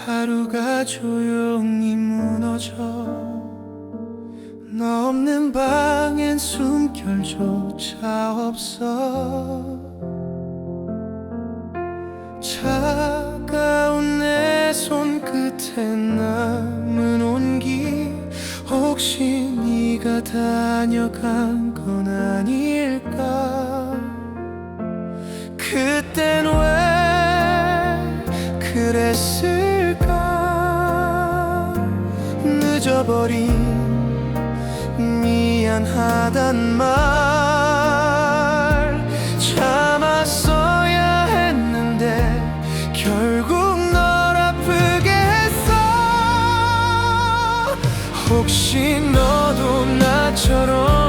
또 하루가 조용히 무너져 너 없는 방엔 숨결조차 없어. 차가운 내 손끝에 남은 온기 혹시 네가 다녀간 건 아닐까? 그땐 늦어버린 미안하단 말. 참았어야 했는데 결국 널 아프게 했어. 혹시 너도 나처럼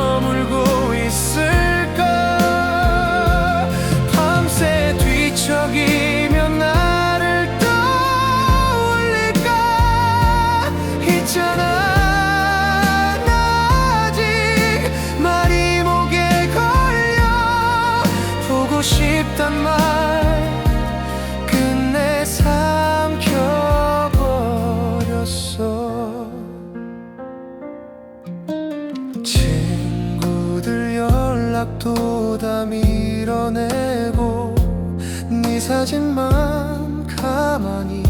연락도 다 밀어내고 네 사진만 가만히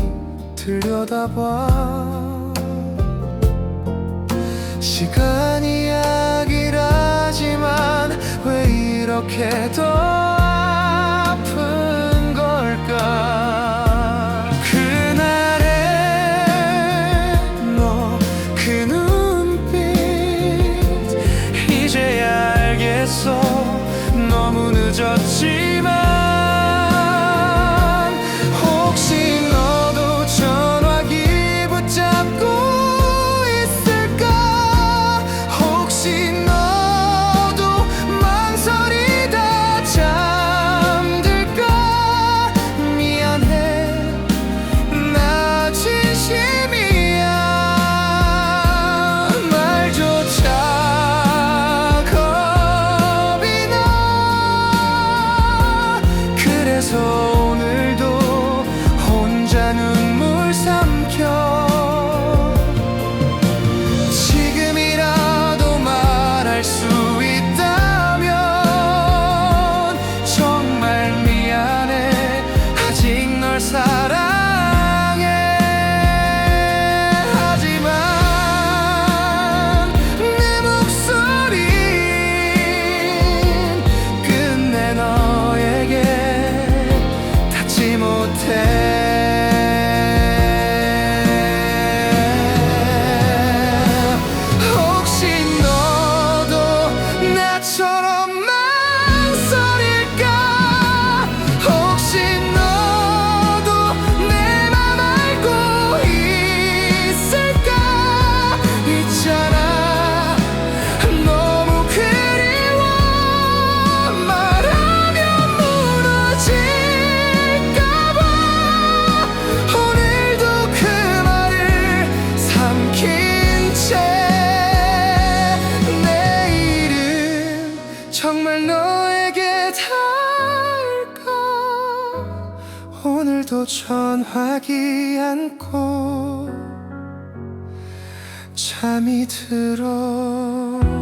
들여다봐. 시간이 약이라지만 왜 이렇게 더 아픈 걸까? 그날의 너그 눈빛 이제야 알겠어 그 못해 정말 너에게 닿을까? 오늘도 전화기 않고 잠이 들어